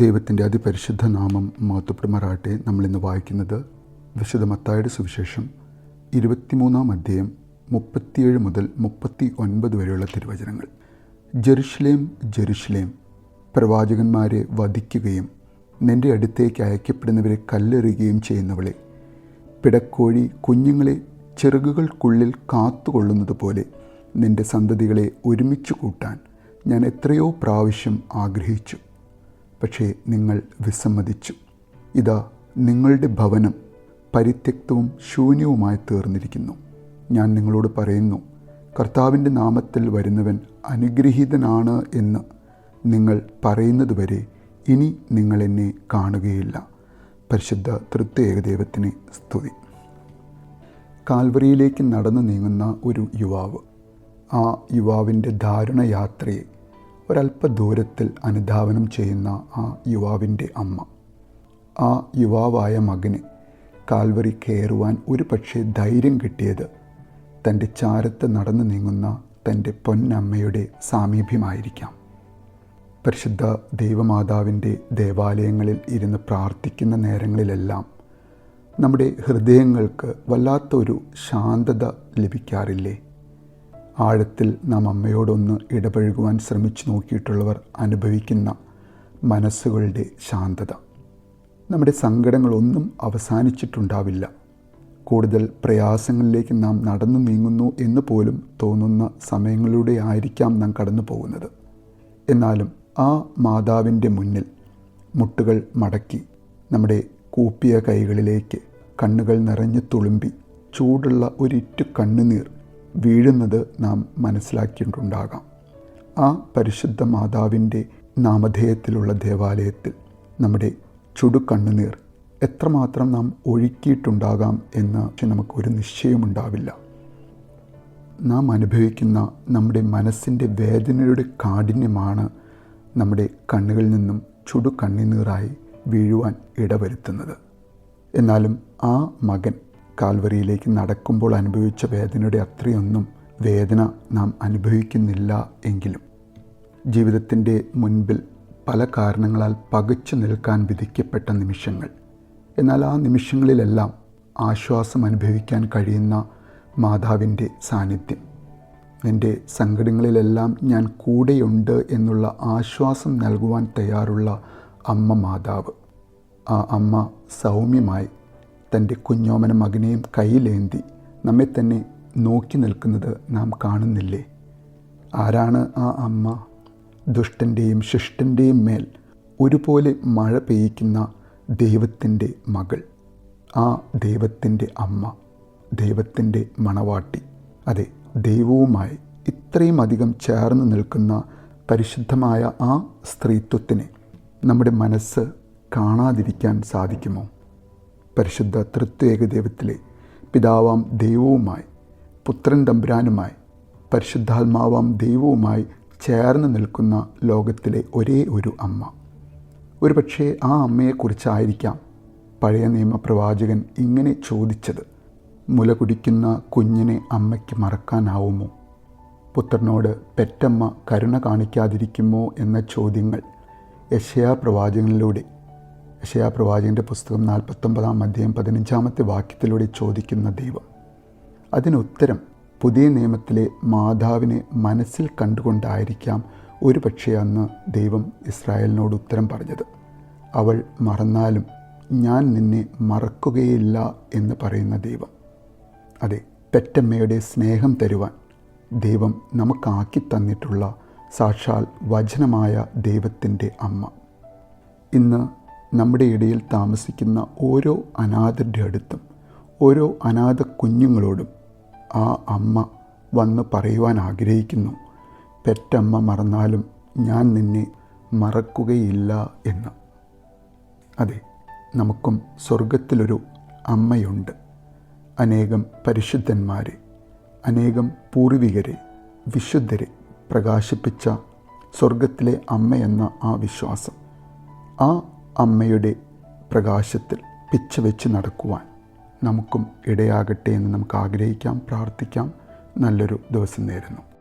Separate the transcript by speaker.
Speaker 1: ദൈവത്തിന്റെ അതിപരിശുദ്ധ നാമം മാത്തുപ്പെടുമാറാട്ടെ നമ്മളിന്ന് വായിക്കുന്നത് വിശുദ്ധ മത്തായുടെ സുവിശേഷം ഇരുപത്തിമൂന്നാം അധ്യായം മുപ്പത്തിയേഴ് മുതൽ മുപ്പത്തി ഒൻപത് വരെയുള്ള തിരുവചനങ്ങൾ. ജെറുഷലേം ജെറുഷലേം പ്രവാചകന്മാരെ വധിക്കുകയും നിന്റെ അടുത്തേക്ക് അയക്കപ്പെടുന്നവരെ കല്ലെറിയുകയും ചെയ്യുന്നവളെ പിടക്കോഴി കുഞ്ഞുങ്ങളെ ചെറുകുകൾക്കുള്ളിൽ കാത്തുകൊള്ളുന്നത് പോലെ നിന്റെ സന്തതികളെ ഒരുമിച്ച് കൂട്ടാൻ ഞാൻ എത്രയോ പ്രാവശ്യം ആഗ്രഹിച്ചു. പക്ഷേ നിങ്ങൾ വിസമ്മതിച്ചു. ഇതാ നിങ്ങളുടെ ഭവനം പരിത്യക്തവും ശൂന്യവുമായി തീർന്നിരിക്കുന്നു. ഞാൻ നിങ്ങളോട് പറയുന്നു കർത്താവിന്റെ നാമത്തിൽ വരുന്നവൻ അനുഗ്രഹീതനാണ് എന്ന് നിങ്ങൾ പറയുന്നതുവരെ ഇനി നിങ്ങൾ എന്നെ കാണുകയില്ല. പരിശുദ്ധ തൃത്വ ദൈവത്തിന് സ്തുതി. കാൽവറിയിലേക്ക് നടന്നു നീങ്ങുന്ന ഒരു യുവാവ്. ആ യുവാവിന്റെ ദാരുണ യാത്രയെ ഒരല്പ ദൂരത്തിൽ അനുധാവനം ചെയ്യുന്ന ആ യുവാവിന്റെ അമ്മ. ആ യുവാവായ മകന് കാൽവറി കയറുവാൻ ഒരു പക്ഷേ ധൈര്യം കിട്ടിയത് തന്റെ ചാരത്ത് നടന്നു നീങ്ങുന്ന തന്റെ പൊന്നമ്മയുടെ സാമീപ്യമായിരിക്കാം. പരിശുദ്ധ ദൈവമാതാവിന്റെ ദേവാലയങ്ങളിൽ ഇരുന്ന് പ്രാർത്ഥിക്കുന്ന നേരങ്ങളിലെല്ലാം നമ്മുടെ ഹൃദയങ്ങൾക്ക് വല്ലാത്തൊരു ശാന്തത ലഭിക്കാറില്ലേ? ആഴത്തിൽ നാം അമ്മയോടൊന്ന് ഇടപഴകുവാൻ ശ്രമിച്ചു നോക്കിയിട്ടുള്ളവർ അനുഭവിക്കുന്ന മനസ്സുകളുടെ ശാന്തത. നമ്മുടെ സങ്കടങ്ങളൊന്നും അവസാനിച്ചിട്ടുണ്ടാവില്ല. കൂടുതൽ പ്രയാസങ്ങളിലേക്ക് നാം നടന്നു നീങ്ങുന്നു എന്ന് പോലും തോന്നുന്ന സമയങ്ങളിലൂടെ ആയിരിക്കാം നാം കടന്നു പോകുന്നത്. എന്നാലും ആ മാതാവിന്റെ മുന്നിൽ മുട്ടുകൾ മടക്കി നമ്മുടെ കൂപ്പിയ കൈകളിലേക്ക് കണ്ണുകൾ നിറഞ്ഞു തുളുമ്പി ചൂടുള്ള ഒരിറ്റു കണ്ണുനീർ വീഴുന്നത് നാം മനസ്സിലാക്കിയിട്ടുണ്ടാകാം. ആ പരിശുദ്ധ മാതാവിന്റെ നാമധേയത്തിലുള്ള ദേവാലയത്തിൽ നമ്മുടെ ചുടുകണ്ണുനീർ എത്രമാത്രം നാം ഒഴുക്കിയിട്ടുണ്ടാകാം എന്ന് നമുക്കൊരു നിശ്ചയമുണ്ടാവില്ല. നാം അനുഭവിക്കുന്ന നമ്മുടെ മനസ്സിന്റെ വേദനയുടെ കാഠിന്യമാണ് നമ്മുടെ കണ്ണുകളിൽ നിന്നും ചുടു കണ്ണുനീറായി വീഴുവാൻ ഇടവരുത്തുന്നത്. എന്നാലും ആ മകൻ കാൽവരിയിലേക്ക് നടക്കുമ്പോൾ അനുഭവിച്ച വേദനയുടെ അത്രയൊന്നും വേദന നാം അനുഭവിക്കുന്നില്ല എങ്കിലും ജീവിതത്തിന്റെ മുൻപിൽ പല കാരണങ്ങളാൽ പകച്ചു നിൽക്കാൻ വിധിക്കപ്പെട്ട നിമിഷങ്ങൾ. എന്നാൽ ആ നിമിഷങ്ങളിലെല്ലാം ആശ്വാസം അനുഭവിക്കാൻ കഴിയുന്ന മാതാവിന്റെ സാന്നിധ്യം. എന്റെ സങ്കടങ്ങളിലെല്ലാം ഞാൻ കൂടെയുണ്ട് എന്നുള്ള ആശ്വാസം നൽകുവാൻ തയ്യാറുള്ള അമ്മ മാതാവ്. ആ അമ്മ സൗമ്യമായി തന്റെ കുഞ്ഞോമന മകനെയും കയ്യിലേന്തി നമ്മെ തന്നെ നോക്കി നിൽക്കുന്നത് നാം കാണുന്നില്ലേ? ആരാണ് ആ അമ്മ? ദുഷ്ടന്റെയും ശിഷ്ടന്റെയും മേൽ ഒരുപോലെ മഴ പെയ്യിക്കുന്ന ദൈവത്തിന്റെ മകൾ. ആ ദൈവത്തിന്റെ അമ്മ ദൈവത്തിന്റെ മണവാട്ടി. അതെ ദൈവവുമായി ഇത്രയും അധികം ചേർന്ന് നിൽക്കുന്ന പരിശുദ്ധമായ ആ സ്ത്രീത്വത്തിനെ നമ്മുടെ മനസ്സ് കാണാതിരിക്കാൻ സാധിക്കുമോ? പരിശുദ്ധ തൃത്വേക ദൈവത്തിലെ പിതാവാം ദൈവവുമായി പുത്രൻ തമ്പുരാനുമായി പരിശുദ്ധാത്മാവാം ദൈവവുമായി ചേർന്ന് നിൽക്കുന്ന ലോകത്തിലെ ഒരേ ഒരു അമ്മ. ഒരുപക്ഷേ ആ അമ്മയെക്കുറിച്ചായിരിക്കാം പഴയ നിയമപ്രവാചകൻ ഇങ്ങനെ ചോദിച്ചത് മുല കുടിക്കുന്ന കുഞ്ഞിനെ അമ്മയ്ക്ക് മറക്കാനാവുമോ? പുത്രനോട് പെറ്റമ്മ കരുണ കാണിക്കാതിരിക്കുമോ? എന്ന ചോദ്യങ്ങൾ യശയാ പ്രവാചകനിലൂടെ യശയാ പ്രവാചകന്റെ പുസ്തകം നാൽപ്പത്തൊമ്പതാം അധ്യായം പതിനഞ്ചാമത്തെ വാക്യത്തിലൂടെ ചോദിക്കുന്ന ദൈവം അതിനുത്തരം പുതിയ നിയമത്തിലെ മാതാവിനെ മനസ്സിൽ കണ്ടുകൊണ്ടായിരിക്കാം ഒരു പക്ഷേ അന്ന് ദൈവം ഇസ്രായേലിനോട് ഉത്തരം പറഞ്ഞത്. അവൾ മറന്നാലും ഞാൻ നിന്നെ മറക്കുകയില്ല എന്ന് പറയുന്ന ദൈവം. അതെ പെറ്റമ്മയുടെ സ്നേഹം തരുവാൻ ദൈവം നമുക്കാക്കി തന്നിട്ടുള്ള സാക്ഷാൽ വചനമായ ദൈവത്തിന്റെ അമ്മ. ഇന്ന് നമ്മുടെ ഇടയിൽ താമസിക്കുന്ന ഓരോ അനാഥരുടെ അടുത്തും ഓരോ അനാഥ കുഞ്ഞുങ്ങളോടും ആ അമ്മ വന്ന് പറയുവാൻ ആഗ്രഹിക്കുന്നു. പെറ്റമ്മ മറന്നാലും ഞാൻ നിന്നെ മറക്കുകയില്ല എന്ന്. അതെ നമുക്കും സ്വർഗത്തിലൊരു അമ്മയുണ്ട്. അനേകം പരിശുദ്ധന്മാരെ അനേകം പൂർവികരെ വിശുദ്ധരെ പ്രകാശിപ്പിച്ച സ്വർഗത്തിലെ അമ്മയെന്ന ആ വിശ്വാസം. ആ അമ്മയുടെ പ്രകാശത്തിൽ പിച്ച വെച്ച് നടക്കുവാൻ നമുക്കും ഇടയാകട്ടെ എന്ന് നമുക്ക് ആഗ്രഹിക്കാം പ്രാർത്ഥിക്കാം. നല്ലൊരു ദിവസം നേരുന്നു.